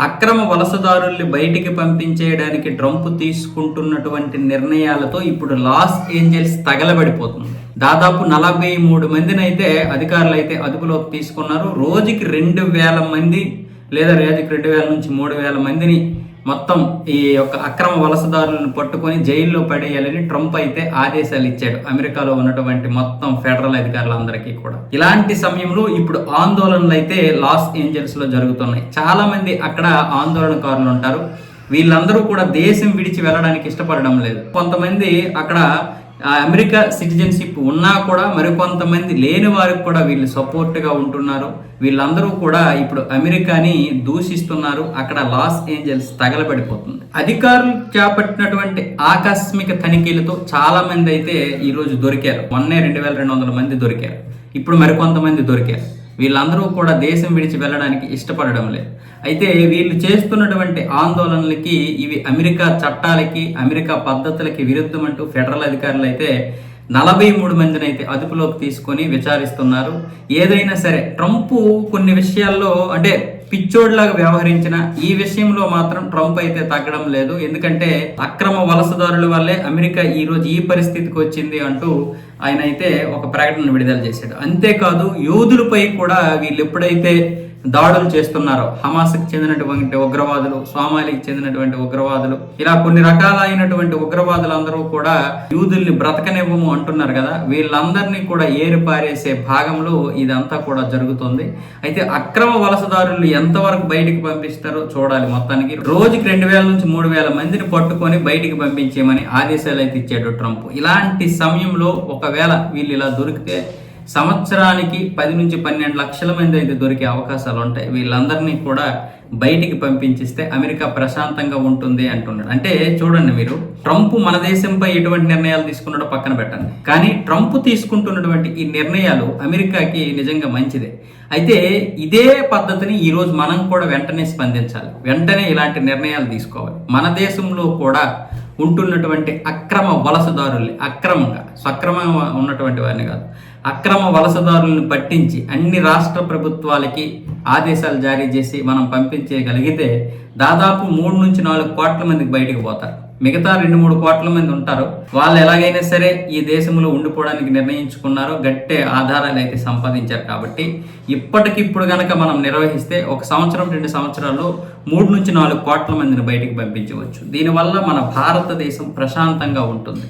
అక్రమ వలసదారుల్ని బయటికి పంపించేయడానికి ట్రంప్ తీసుకుంటున్నటువంటి నిర్ణయాలతో ఇప్పుడు లాస్ ఏంజల్స్ తగలబడిపోతుంది. దాదాపు నలభై మూడు మందినైతే అధికారులు అయితే అదుపులోకి తీసుకున్నారు. రోజుకి రెండు వేల మంది లేదా రోజుకి రెండు వేల నుంచి మూడు వేల మందిని మొత్తం ఈ యొక్క అక్రమ వలసదారులను పట్టుకొని జైల్లో పడేయాలని ట్రంప్ అయితే ఆదేశాలు ఇచ్చాడు. అమెరికాలో ఉన్నటువంటి మొత్తం ఫెడరల్ అధికారులందరికీ కూడా. ఇలాంటి సమయంలో ఇప్పుడు ఆందోళనలు అయితే లాస్ ఏంజల్స్లో జరుగుతున్నాయి. చాలా మంది అక్కడ ఆందోళనకారులు ఉంటారు. వీళ్ళందరూ కూడా దేశం విడిచి వెళ్ళడానికి ఇష్టపడడం లేదు. కొంతమంది అక్కడ అమెరికా సిటిజన్షిప్ ఉన్నా కూడా మరికొంతమంది లేని వారికి కూడా వీళ్ళు సపోర్ట్గా ఉంటున్నారు. వీళ్ళందరూ కూడా ఇప్పుడు అమెరికాని దూషిస్తున్నారు. అక్కడ లాస్ ఏంజల్స్ తగలబడిపోతుంది. అధికారులు చేపట్టినటువంటి ఆకస్మిక తనిఖీలతో చాలా మంది అయితే ఈరోజు దొరికారు. మొన్నే రెండు వేల రెండు వందల మంది దొరికారు. ఇప్పుడు మరికొంతమంది దొరికారు. వీళ్ళందరూ కూడా దేశం విడిచి వెళ్ళడానికి ఇష్టపడడం లేదు. అయితే వీళ్ళు చేస్తున్నటువంటి ఆందోళనలకి ఇవి అమెరికా చట్టాలకి అమెరికా పద్ధతులకి విరుద్ధమంటూ ఫెడరల్ అధికారులు అయితే నలభై మూడు మందిని అయితే అదుపులోకి తీసుకొని విచారిస్తున్నారు. ఏదైనా సరే ట్రంప్ కొన్ని విషయాల్లో అంటే పిచ్చోడ్లాగా వ్యవహరించిన ఈ విషయంలో మాత్రం ట్రంప్ అయితే తగ్గడం లేదు. ఎందుకంటే అక్రమ వలసదారుల వల్లే అమెరికా ఈ రోజు ఈ పరిస్థితికి వచ్చింది అంటూ ఆయన అయితే ఒక ప్రకటన విడుదల చేశాడు. అంతేకాదు యోధులపై కూడా వీళ్ళు ఎప్పుడైతే దాడులు చేస్తున్నారు. హమాస్కి చెందినటువంటి ఉగ్రవాదులు సోమాలికి చెందినటువంటి ఉగ్రవాదులు ఇలా కొన్ని రకాలైనటువంటి ఉగ్రవాదులందరూ కూడా యూదుల్ని బ్రతకనివ్వము అంటున్నారు కదా. వీళ్ళందరినీ కూడా ఏరిపారేసే భాగంలో ఇదంతా కూడా జరుగుతుంది. అయితే అక్రమ వలసదారులు ఎంతవరకు బయటికి పంపిస్తారో చూడాలి మొత్తానికి. రోజుకి రెండు వేల నుంచి మూడు వేల మందిని పట్టుకొని బయటికి పంపించేమని ఆదేశాలు అయితే ఇచ్చాడు ట్రంప్. ఇలాంటి సమయంలో ఒకవేళ వీళ్ళు ఇలా దొరికితే సంవత్సరానికి పది నుంచి పన్నెండు లక్షల మంది అయితే దొరికే అవకాశాలు ఉంటాయి. వీళ్ళందరినీ కూడా బయటికి పంపించిస్తే అమెరికా ప్రశాంతంగా ఉంటుంది అంటున్నాడు. అంటే చూడండి మీరు ట్రంప్ మన దేశంపై ఎటువంటి నిర్ణయాలు తీసుకున్నాడో పక్కన పెట్టండి. కానీ ట్రంప్ తీసుకుంటున్నటువంటి ఈ నిర్ణయాలు అమెరికాకి నిజంగా మంచిదే. అయితే ఇదే పద్ధతిని ఈరోజు మనం కూడా వెంటనే స్పందించాలి. వెంటనే ఇలాంటి నిర్ణయాలు తీసుకోవాలి. మన దేశంలో కూడా ఉంటున్నటువంటి అక్రమ వలసదారుల్ని అక్రమంగా సక్రమంగా ఉన్నటువంటి వారిని కాదు అక్రమ వలసదారులను పట్టించి అన్ని రాష్ట్ర ప్రభుత్వాలకి ఆదేశాలు జారీ చేసి మనం పంపించగలిగితే దాదాపు మూడు నుంచి నాలుగు కోట్ల మందికి బయటికి పోతారు. మిగతా రెండు మూడు కోట్ల మంది ఉంటారు. వాళ్ళు ఎలాగైనా సరే ఈ దేశంలో ఉండిపోవడానికి నిర్ణయించుకున్నారు గట్టే ఆధారాలు అయితే సంపాదించారు కాబట్టి ఇప్పటికిప్పుడు కనుక మనం నిర్వహిస్తే ఒక సంవత్సరం రెండు సంవత్సరాల్లో మూడు నుంచి నాలుగు కోట్ల మందిని బయటికి పంపించవచ్చు. దీనివల్ల మన భారతదేశం ప్రశాంతంగా ఉంటుంది.